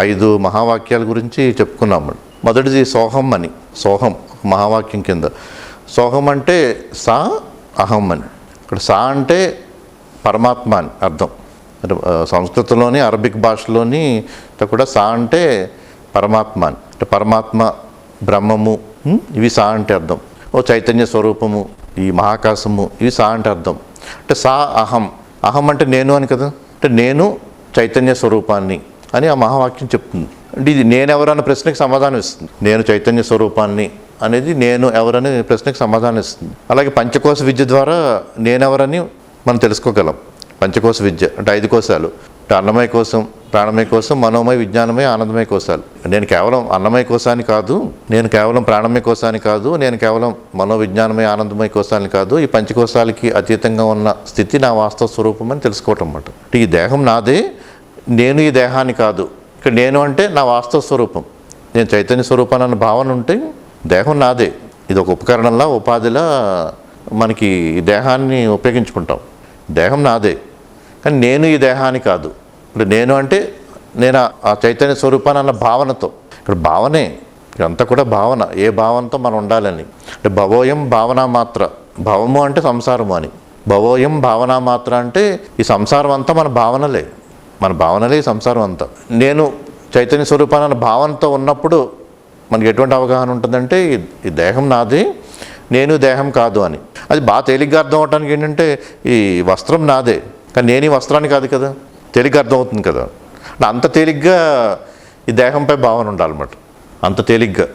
ఐదు మహావాక్యాల గురించి చెప్పుకున్నాము మొదటిది సోహం అని. సోహం మహావాక్యం కింద. సోహం అంటే సా అహం అని. ఇక్కడ సా అంటే పరమాత్మ అని అర్థం. అంటే, సంస్కృతంలోని అరబిక్ భాషలోని కూడా సా అంటే పరమాత్మ అని. అంటే పరమాత్మ బ్రహ్మము ఇవి సా అంటే అర్థం. ఓ చైతన్య స్వరూపము ఈ మహాకాశము ఇవి సా అంటే అర్థం. అంటే సా అహం. అహం అంటే నేను అని కదా? అంటే నేను చైతన్య స్వరూపాన్ని. అని ఆ మహావాక్యం చెప్తుంది. అంటే ఇది నేనెవరన్న ప్రశ్నకి సమాధానం ఇస్తుంది. నేను చైతన్య స్వరూపాన్ని అనేది నేను ఎవరని ప్రశ్నకి సమాధానం ఇస్తుంది. అలాగే పంచకోశ విద్య ద్వారా నేనెవరని మనం తెలుసుకోగలం. పంచకోశ విద్య అంటే ఐదు కోశాలు. అంటే అన్నమయ కోసం ప్రాణమయ కోసం మనోమయ విజ్ఞానమయ ఆనందమయ కోశాలు. నేను కేవలం అన్నమయ కోశాన్ని కాదు నేను కేవలం ప్రాణమయ కోశాన్ని కాదు నేను కేవలం మనోవిజ్ఞానమయ ఆనందమయ కోశాన్ని కాదు ఈ పంచకోశాలకి అతీతంగా ఉన్న స్థితి నా వాస్తవ స్వరూపం అని తెలుసుకోవటం అన్నమాట. ఈ దేహం నాదే నేను ఈ దేహాన్ని కాదు. ఇక్కడ నేను అంటే నా వాస్తవ స్వరూపం. నేను చైతన్య స్వరూపాన్ని అన్న భావన ఉంటే దేహం నాదే. ఇది ఒక ఉపకరణంలా ఉపాధిలా మనకి ఈ దేహాన్ని ఉపయోగించుకుంటాం. దేహం నాదే. కానీ నేను ఈ దేహాన్ని కాదు. ఇప్పుడు నేను అంటే నేను ఆ- ఆ చైతన్య స్వరూపాన్ని అన్న భావనతో. ఇక్కడ భావనే. ఇదంతా కూడా భావన. ఏ భావనతో మనం ఉండాలని? అంటే భవోయం భావన మాత్ర. భవము అంటే సంసారము అని. భవోయం భావన మాత్ర అంటే ఈ సంసారం అంతా మన భావనలే. మన భావనలే సంసారం అంతా. నేను చైతన్య స్వరూపాన్ని అన్న భావనతో ఉన్నప్పుడు మనకి ఎటువంటి అవగాహన ఉంటుందంటే ఈ- దేహం నాది నేను దేహం కాదు అని. అది బాగా తేలిగ్గా అర్థం అవడానికి ఏంటంటే ఈ వస్త్రం నాదే. కానీ నేను ఈ వస్త్రాన్ని కాదు కదా. తేలిగ్గా అర్థం అవుతుంది కదా అంత తేలిగ్గా ఈ దేహంపై భావన ఉండాలన్నమాట. అంత తేలిగ్గా.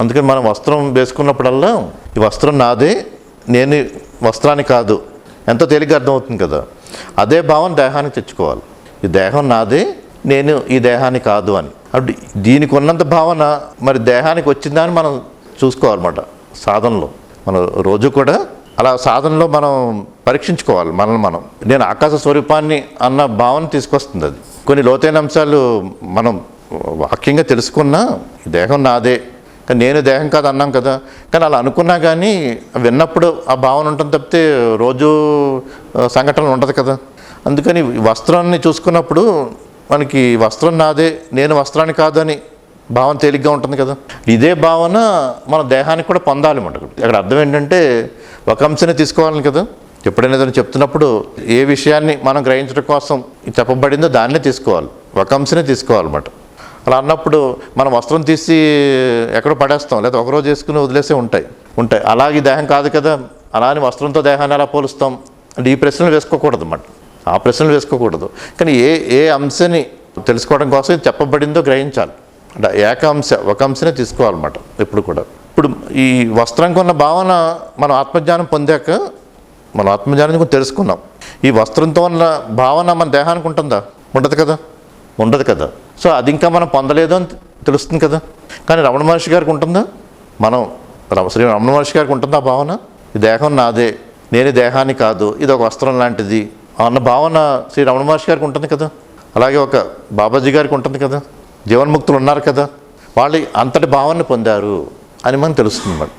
అందుకని మనం వస్త్రం వేసుకున్నప్పుడల్లా ఈ వస్త్రం నాదే నేను వస్త్రాన్ని కాదు. ఎంతో తేలిగ్గా అర్థమవుతుంది కదా. అదే భావన దేహానికి తెచ్చుకోవాలి. ఈ దేహం నాదే నేను ఈ దేహాన్ని కాదు అని. అప్పుడు దీనికి ఉన్నంత భావన మరి దేహానికి వచ్చిందా అని మనం చూసుకోవాలన్నమాట సాధనలో. మనం రోజు కూడా అలా సాధనలో మనం పరీక్షించుకోవాలి మనల్ని మనం. నేను ఆకాశ స్వరూపాన్ని అన్న భావన తీసుకొస్తుంది అది. కొన్ని లోతైన అంశాలు మనం వాక్యంగా తెలుసుకున్నా దేహం నాదే. కానీ నేను దేహం కాదు అన్నాం కదా. కానీ అలా అనుకున్నా కానీ విన్నప్పుడు ఆ భావన ఉంటుంది తప్పితే రోజు సంఘటనలు సంఘటన ఉండదు కదా. అందుకని వస్త్రాన్ని చూసుకున్నప్పుడు మనకి వస్త్రం నాదే నేను వస్త్రాన్ని కాదని భావన తేలిగ్గా ఉంటుంది కదా. ఇదే భావన మన దేహానికి కూడా పొందాలి మనకు. అక్కడ అర్థం ఏంటంటే ఒక అంశనే తీసుకోవాలని కదా. ఎప్పుడైనా ఏదైనా చెప్తున్నప్పుడు ఏ విషయాన్ని మనం గ్రహించడం కోసం చెప్పబడిందో దాన్నే తీసుకోవాలి. ఒక అంశనే తీసుకోవాలన్నమాట అలా అన్నప్పుడు మనం వస్త్రం తీసి ఎక్కడో పడేస్తాం లేదా ఒకరోజు వేసుకుని వదిలేసే ఉంటాయి. ఉంటాయి. అలాగే దేహం కాదు కదా. అలా అని వస్త్రంతో దేహాన్ని ఎలా పోలుస్తాం? అంటే ఈ ప్రశ్నలు వేసుకోకూడదు అన్నమాట. ఆ ప్రశ్నలు వేసుకోకూడదు. కానీ ఏ ఏ అంశని తెలుసుకోవడం కోసం చెప్పబడిందో గ్రహించాలి. అంటే ఏక అంశ ఒక అంశనే తీసుకోవాలన్నమాట ఎప్పుడు కూడా. ఇప్పుడు ఈ వస్త్రంకి ఉన్న భావన మనం ఆత్మజ్ఞానం పొందాక మనం ఆత్మజ్ఞానం గురించి తెలుసుకున్నాం. ఈ వస్త్రంతో ఉన్న భావన మన దేహానికి ఉంటుందా? ఉండదు కదా? ఉండదు కదా. సో అది ఇంకా మనం పొందలేదు అని తెలుస్తుంది కదా. కానీ రమణ మహర్షి గారికి ఉంటుందా? మనం శ్రీ రమణ మహర్షి గారికి ఉంటుందా భావన? ఈ దేహం నాదే నేను దేహాన్ని కాదు ఇది ఒక వస్త్రం లాంటిది అన్న భావన శ్రీ రమణ మహర్షి గారికి ఉంటుంది కదా. అలాగే ఒక బాబాజీ గారికి ఉంటుంది కదా. జీవన్ముక్తులు ఉన్నారు కదా. వాళ్ళు అంతటి భావన పొందారు అని మనం తెలుస్తుంది మరి.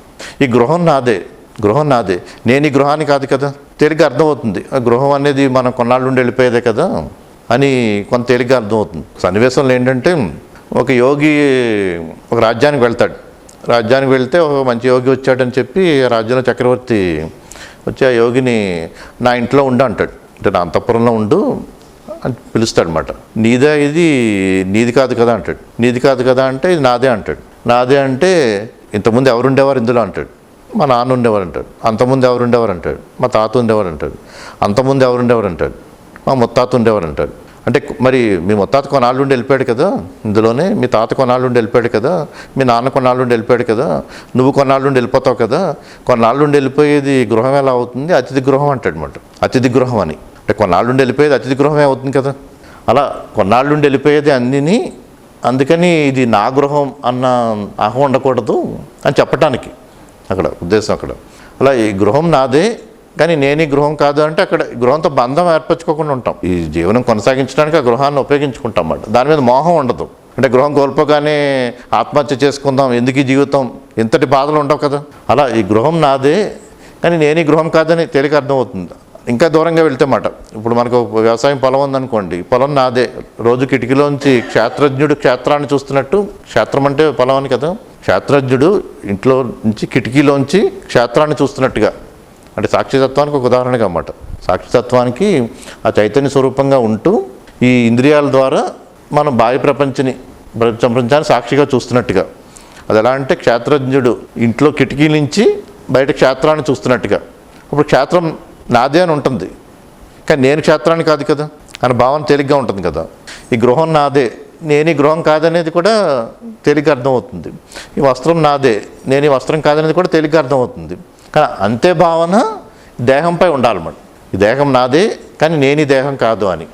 ఈ గృహం నాదే గృహం నాదే. నేను ఈ గృహాన్ని కాదు కదా. తేలిగ్గా అర్థమవుతుంది. ఆ గృహం అనేది మనం కొన్నాళ్ళు నుండి వెళ్ళిపోయేదే కదా అని కొంత తేలిగ్గా అర్థమవుతుంది. సన్నివేశంలో ఏంటంటే ఒక యోగి ఒక రాజ్యానికి వెళ్తాడు. రాజ్యానికి వెళ్తే ఒక మంచి యోగి వచ్చాడని చెప్పి ఆ రాజ్యంలో చక్రవర్తి వచ్చి ఆ యోగిని నా ఇంట్లో ఉండ అంటాడు. అంటే నా అంతఃపురంలో ఉండు అని పిలుస్తాడనమాట నీదే ఇది నీది కాదు కదా అంటాడు. నీది కాదు కదా అంటే ఇది నాదే అంటాడు. నాదే అంటే ఇంతకుముందు ఎవరుండేవారు ఇందులో అంటాడు. మా నాన్న ఉండేవారు అంటాడు. అంతకుముందు ఎవరు ఉండేవారు అంటాడు. మా తాత ఉండేవారు అంటాడు. అంతకుముందు ఎవరు ఉండేవారు అంటాడు. మా ముత్తాత ఉండేవారు అంటాడు. అంటే మరి మీ ముత్తాత కొనాళ్ళు ఉండి వెళ్ళిపోయాడు కదా ఇందులోనే మీ తాత కొనాళ్ళు ఉండి వెళ్ళిపోయాడు కదా మీ నాన్న కొన్నాళ్ళు ఉండి వెళ్ళిపోయాడు కదా నువ్వు కొన్నాళ్ళు ఉండి వెళ్ళిపోతావు కదా కొన్నాళ్ళు ఉండి వెళ్ళిపోయేది గృహం ఎలా అవుతుంది? అతిథి గృహం అంటాడు అనమాట అతిథి గృహం అని. అంటే కొన్నాళ్ళు వెళ్ళిపోయేది అతిథి గృహమే అవుతుంది కదా. అలా కొన్నాళ్ళు వెళ్ళిపోయేది అన్నిని అందుకని ఇది నా గృహం అన్న అహం ఉండకూడదు అని చెప్పటానికి అక్కడ ఉద్దేశం అక్కడ. అలా ఈ గృహం నాదే కానీ నేను ఈ గృహం కాదు అంటే అక్కడ గృహంతో బంధం ఏర్పరచుకోకుండా ఉంటాం. ఈ జీవనం కొనసాగించడానికి ఆ గృహాన్ని ఉపయోగించుకుంటాం అన్నమాట. దాని మీద మోహం ఉండదు. అంటే గృహం కోల్పోగానే ఆత్మహత్య చేసుకుందాం ఎందుకు ఈ జీవితం? ఇంతటి బాధలు ఉండవు కదా. అలా ఈ గృహం నాదే కానీ నేను ఈ గృహం కాదని తేలిక అర్థమవుతుంది. ఇంకా దూరంగా వెళ్తే మాట. ఇప్పుడు మనకు వ్యవసాయం పొలం ఉందనుకోండి పొలం నాదే. రోజు కిటికీలోంచి క్షేత్రజ్ఞుడు క్షేత్రాన్ని చూస్తున్నట్టు క్షేత్రం అంటే పొలం అని కదా. క్షేత్రజ్ఞుడు ఇంట్లో నుంచి కిటికీలోంచి క్షేత్రాన్ని చూస్తున్నట్టుగా. అంటే సాక్షితత్వానికి ఒక ఉదాహరణగా అన్నమాట సాక్షితత్వానికి ఆ చైతన్య స్వరూపంగా ఉంటూ ఈ ఇంద్రియాల ద్వారా మనం బాహ్య ప్రపంచని ప్రపంచాన్ని సాక్షిగా చూస్తున్నట్టుగా. అది ఎలా అంటే క్షేత్రజ్ఞుడు ఇంట్లో కిటికీ నుంచి బయట క్షేత్రాన్ని చూస్తున్నట్టుగా. ఇప్పుడు క్షేత్రం నాదే అని ఉంటుంది. కానీ నేను క్షేత్రాన్ని కాదు కదా. అని భావన తేలిగ్గా ఉంటుంది కదా. ఈ గృహం నాదే. నేను ఈ గృహం కాదనేది కూడా తేలిగ్గా అర్థమవుతుంది. ఈ వస్త్రం నాదే. నేను ఈ వస్త్రం కాదనేది కూడా తేలిగ్గా అర్థమవుతుంది. కానీ అంతే భావన దేహంపై ఉండాలన్నమాట ఈ దేహం నాదే కానీ నేను ఈ దేహం కాదు అని.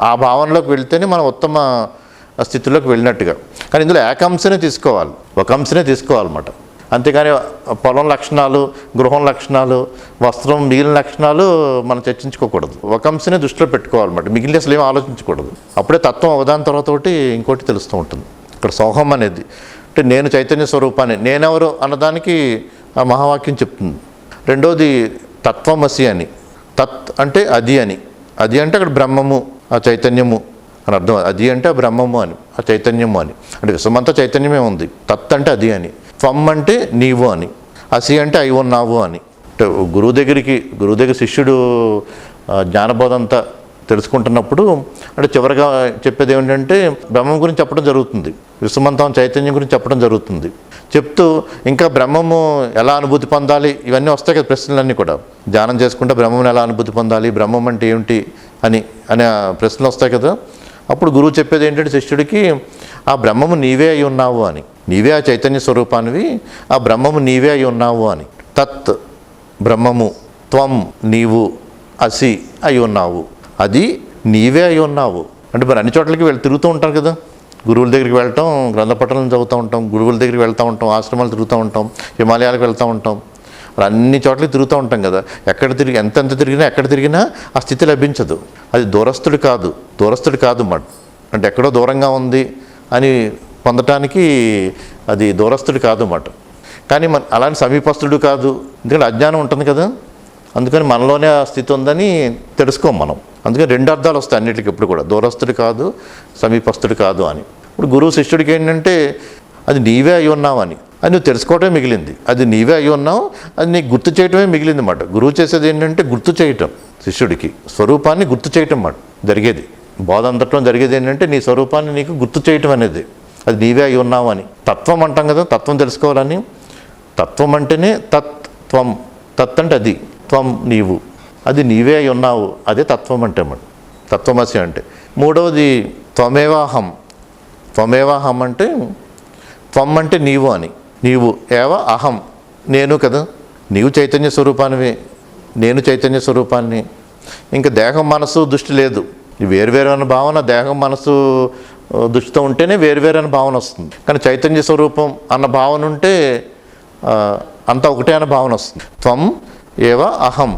ఆ భావనలోకి వెళితేనే మనం ఉత్తమ స్థితిలోకి వెళ్ళినట్టుగా. కానీ ఇందులో ఏకాంశనే తీసుకోవాలి. ఒక అంశనే తీసుకోవాలన్నమాట. అంతేకాని పొలం లక్షణాలు గృహం లక్షణాలు వస్త్రం మిగిలిన లక్షణాలు మనం చర్చించుకోకూడదు. ఒక అంశనే దృష్టిలో పెట్టుకోవాలన్నమాట. మిగిలిన అసలు ఏం ఆలోచించకూడదు. అప్పుడే తత్వం ఒకదాని తర్వాత ఒకటి ఇంకోటి తెలుస్తూ ఉంటుంది. ఇక్కడ సోహం అనేది అంటే నేను చైతన్య స్వరూపాన్ని నేనెవరు అన్నదానికి ఆ మహావాక్యం చెప్తుంది. రెండోది తత్వమసి అని. తత్ అంటే అది అని. అది అంటే అక్కడ బ్రహ్మము ఆ చైతన్యము అని అర్థం. అది అంటే బ్రహ్మము అని ఆ చైతన్యము అని. అంటే విశ్వమంతా చైతన్యమే ఉంది. తత్ అంటే అది అని. త్వం అంటే నీవు అని అసి అంటే అయి ఉన్నావు అని. అంటే గురువు దగ్గరికి గురువు దగ్గర శిష్యుడు జ్ఞానబోధంతా తెలుసుకుంటున్నప్పుడు అంటే చివరిగా చెప్పేది ఏమిటంటే బ్రహ్మం గురించి చెప్పడం జరుగుతుంది. విశ్వమంతం చైతన్యం గురించి చెప్పడం జరుగుతుంది. చెప్తూ ఇంకా బ్రహ్మము ఎలా అనుభూతి పొందాలి ఇవన్నీ వస్తాయి కదా ప్రశ్నలన్నీ కూడా. ధ్యానం చేసుకుంటే బ్రహ్మం ఎలా అనుభూతి పొందాలి బ్రహ్మం అంటే ఏమిటి అని అనే ప్రశ్నలు వస్తాయి కదా. అప్పుడు గురువు చెప్పేది ఏంటంటే శిష్యుడికి ఆ బ్రహ్మము నీవే అయి ఉన్నావు అని. నీవే ఆ చైతన్య స్వరూపానివి ఆ బ్రహ్మము నీవే అయి ఉన్నావు అని. తత్ బ్రహ్మము త్వం నీవు అసి అయి ఉన్నావు. అది నీవే అయి ఉన్నావు. అంటే మరి అన్ని చోట్లకి వెళ్ళి తిరుగుతూ ఉంటారు కదా. గురువుల దగ్గరికి వెళ్ళటం గ్రంథపట్టణం చదువుతూ ఉంటాం గురువుల దగ్గరికి వెళ్తూ ఉంటాం ఆశ్రమాలు తిరుగుతూ ఉంటాం హిమాలయాలకు వెళ్తూ ఉంటాం. మరి అన్ని చోట్లకి తిరుగుతూ ఉంటాం కదా. ఎక్కడ తిరిగి ఎంతెంత తిరిగినా ఎక్కడ తిరిగినా ఆ స్థితి లభించదు. అది దూరస్తుడు కాదు దూరస్తుడు కాదు మాట అంటే ఎక్కడో దూరంగా ఉంది అని పొందటానికి అది దూరస్తుడు కాదు అన్నమాట. కానీ మన అలాంటి సమీపస్తుడు కాదు. ఎందుకంటే అజ్ఞానం ఉంటుంది కదా. అందుకని మనలోనే ఆ స్థితి ఉందని తెలుసుకోం మనం. అందుకని రెండు అర్థాలు వస్తాయి అన్నిటికీ ఇప్పుడు కూడా. దూరస్తుడు కాదు సమీపస్తుడు కాదు అని. ఇప్పుడు గురువు శిష్యుడికి ఏంటంటే అది నీవే అయి ఉన్నావు అని. అది నువ్వు తెలుసుకోవటమే మిగిలింది. అది నీవే అయి ఉన్నావు. అది నీకు గుర్తు చేయటమే మిగిలింది అన్నమాట. గురువు చేసేది ఏంటంటే గుర్తు చేయటం శిష్యుడికి. స్వరూపాన్ని గుర్తు చేయటం అన్నమాట. జరిగేది. బోధ అంతట్లో జరిగేది ఏంటంటే నీ స్వరూపాన్ని నీకు గుర్తు చేయటం అనేది. అది నీవే అయి ఉన్నావు అని. తత్వం అంటాం కదా తత్వం తెలుసుకోవాలని. తత్వం అంటేనే తత్వం. తత్ అంటే అది. త్వం నీవు. అది నీవే అయి ఉన్నావు. అదే తత్వం అంటే మన. తత్వమసి అంటే. మూడవది త్వమేవాహం. త్వమేవాహం అంటే త్వం అంటే నీవు అని. నీవు ఏవ అహం. నేను కదా. నీవు చైతన్య స్వరూపానివి. నేను చైతన్య స్వరూపాన్ని. ఇంకా దేహం మనసు దృష్టి లేదు. వేరువేరు అన్న భావన దేహం మనసు దృష్టితో ఉంటేనే వేరువేరు అన్న భావన వస్తుంది. కానీ చైతన్య స్వరూపం అన్న భావన ఉంటే అంత అంతా ఒకటే అన్న భావన వస్తుంది. త్వం ఏవ అహం.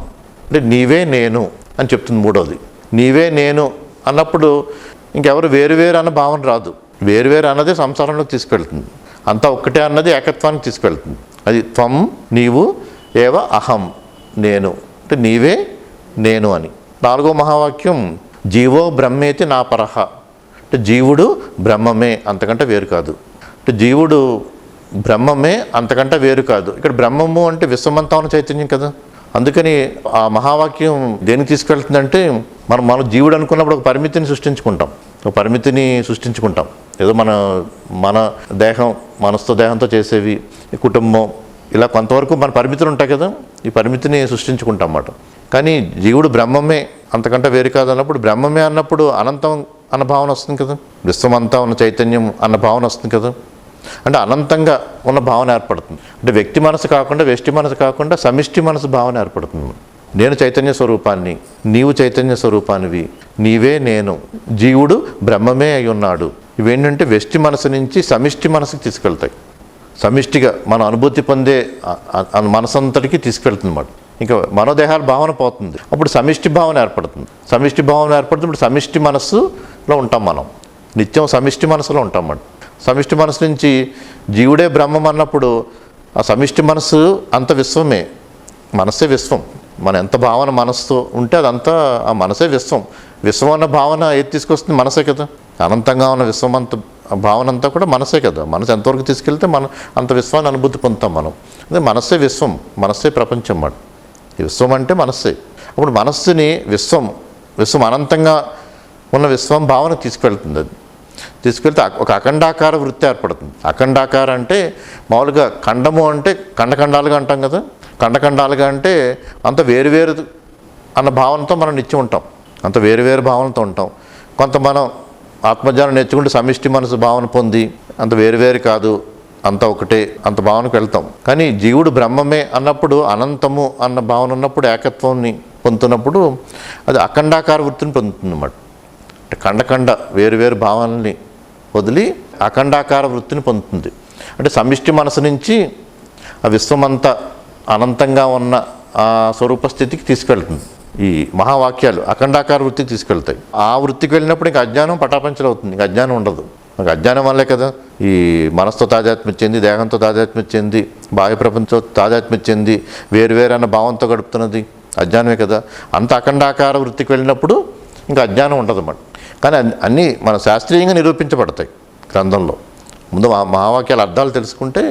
అంటే నీవే నేను అని చెప్తుంది మూడోది. నీవే నేను అన్నప్పుడు ఇంకెవరు వేరువేరు అన్న భావన రాదు. వేరువేరు అన్నది సంసారంలోకి తీసుకెళ్తుంది. అంతా ఒక్కటే అన్నది ఏకత్వానికి తీసుకెళ్తుంది. అది త్వం నీవు ఏవ అహం. నేను. అంటే నీవే నేను అని. నాలుగో మహావాక్యం జీవో బ్రహ్మేతి నా పరహ అంటే జీవుడు బ్రహ్మమే అంతకంటే వేరు కాదు. అంటే జీవుడు బ్రహ్మమే అంతకంటే వేరు కాదు. ఇక్కడ బ్రహ్మము అంటే విశ్వమంతా చైతన్యం కదా. అందుకని ఆ మహావాక్యం దేనికి తీసుకెళ్తుందంటే మనం మన జీవుడు అనుకున్నప్పుడు ఒక పరిమితిని సృష్టించుకుంటాం. ఒక పరిమితిని సృష్టించుకుంటాం. ఏదో మన మన దేహం మనస్తో దేహంతో చేసేవి కుటుంబం ఇలా కొంతవరకు మన పరిమితులు ఉంటాయి కదా. ఈ పరిమితిని సృష్టించుకుంటాం అన్నమాట. కానీ జీవుడు బ్రహ్మమే అంతకంటే వేరు కాదు అన్నప్పుడు బ్రహ్మమే అన్నప్పుడు అనంతం అన్న భావన వస్తుంది కదా. విశ్వమంతా ఉన్న చైతన్యం అన్న భావన వస్తుంది కదా. అంటే అనంతంగా ఉన్న భావన ఏర్పడుతుంది. అంటే వ్యక్తి మనసు కాకుండా వ్యష్టి మనసు కాకుండా సమిష్టి మనసు భావన ఏర్పడుతుంది. నేను చైతన్య స్వరూపాన్ని నీవు చైతన్య స్వరూపానివి నీవే నేను జీవుడు బ్రహ్మమే అయి ఉన్నాడు. ఇవేంటంటే వ్యష్టి మనసు నుంచి సమిష్టి మనసుకి తీసుకెళ్తాయి. సమిష్టిగా మన అనుభూతి పొందే మనసంతటికి తీసుకెళ్తుంది అన్నమాట ఇంకా మనోదేహాల భావన పోతుంది. అప్పుడు సమిష్టి భావన ఏర్పడుతుంది. సమిష్టి భావన ఏర్పడుతుంది ఇప్పుడు సమిష్టి మనస్సులో ఉంటాం మనం. నిత్యం సమిష్టి మనసులో ఉంటాం మనం. సమిష్టి మనసు నుంచి జీవుడే బ్రహ్మం అన్నప్పుడు ఆ సమిష్టి మనసు అంత విశ్వమే. మనస్సే విశ్వం. మన ఎంత భావన మనస్సుతో ఉంటే అదంతా ఆ మనసే విశ్వం. విశ్వం అన్న భావన ఏది తీసుకొస్తుంది? మనసే కదా. అనంతంగా ఉన్న విశ్వం అంత ఆ భావన అంతా కూడా మనసే కదా. మనసు ఎంతవరకు తీసుకెళ్తే మన అంత విశ్వాన్ని అనుభూతి పొందుతాం మనం. అదే మనసే విశ్వం. మనసే ప్రపంచం మాట విశ్వం అంటే మనస్సే. అప్పుడు మనస్సుని విశ్వం విశ్వం అనంతంగా ఉన్న విశ్వం భావన తీసుకెళ్తుంది అది. తీసుకెళ్తే ఒక అఖండాకార వృత్తి ఏర్పడుతుంది. అఖండాకార అంటే మామూలుగా ఖండము అంటే ఖండఖండాలుగా అంటాం కదా. ఖండఖండాలుగా అంటే అంత వేరువేరు అన్న భావనతో మనం నిత్యం ఉంటాం. అంత వేరువేరు భావనతో ఉంటాం. కొంత మనం ఆత్మజ్ఞానం నేర్చుకుంటే సమిష్టి మనసు భావన పొంది అంత వేరువేరు కాదు. అంత ఒకటే అంత భావనకు వెళ్తాం. కానీ జీవుడు బ్రహ్మమే అన్నప్పుడు అనంతము అన్న భావన ఉన్నప్పుడు ఏకత్వాన్ని పొందుతున్నప్పుడు అది అఖండాకార వృత్తిని పొందుతుంది అన్నమాట అంటే ఖండఖండ వేరు వేరు భావనల్ని వదిలి అఖండాకార వృత్తిని పొందుతుంది. అంటే సమిష్టి మనసు నుంచి ఆ విశ్వమంతా అనంతంగా ఉన్న ఆ స్వరూప స్థితికి తీసుకెళ్తుంది. ఈ మహావాక్యాలు అఖండాకార వృత్తికి తీసుకెళ్తాయి. ఆ వృత్తికి వెళ్ళినప్పుడు ఇంకా అజ్ఞానం పటాపంచలు అవుతుంది ఇంకా అజ్ఞానం ఉండదు. మనకు అజ్ఞానం వల్లే కదా. ఈ మనసుతో తాదాత్మ్యం చెంది దేహంతో తాదాత్మ్యం చెంది బాహ్య ప్రపంచంతో తాదాత్మ్యం చెంది వేరు అన్న భావంతో గడుపుతున్నది. అజ్ఞానమే కదా. అంత అఖండాకార వృత్తికి వెళ్ళినప్పుడు ఇంకా అజ్ఞానం ఉండదు అన్నమాట కానీ అన్నీ మన శాస్త్రీయంగా నిరూపించబడతాయి గ్రంథంలో. ముందు మా మహావాక్యాల అర్థాలు తెలుసుకుంటే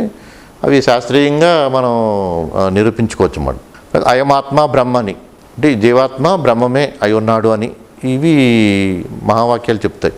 అవి శాస్త్రీయంగా మనం నిరూపించుకోవచ్చు అన్నమాట అయమాత్మ బ్రహ్మని. అంటే జీవాత్మ బ్రహ్మమే అయి ఉన్నాడు అని ఇవి మహావాక్యాలు చెప్తాయి.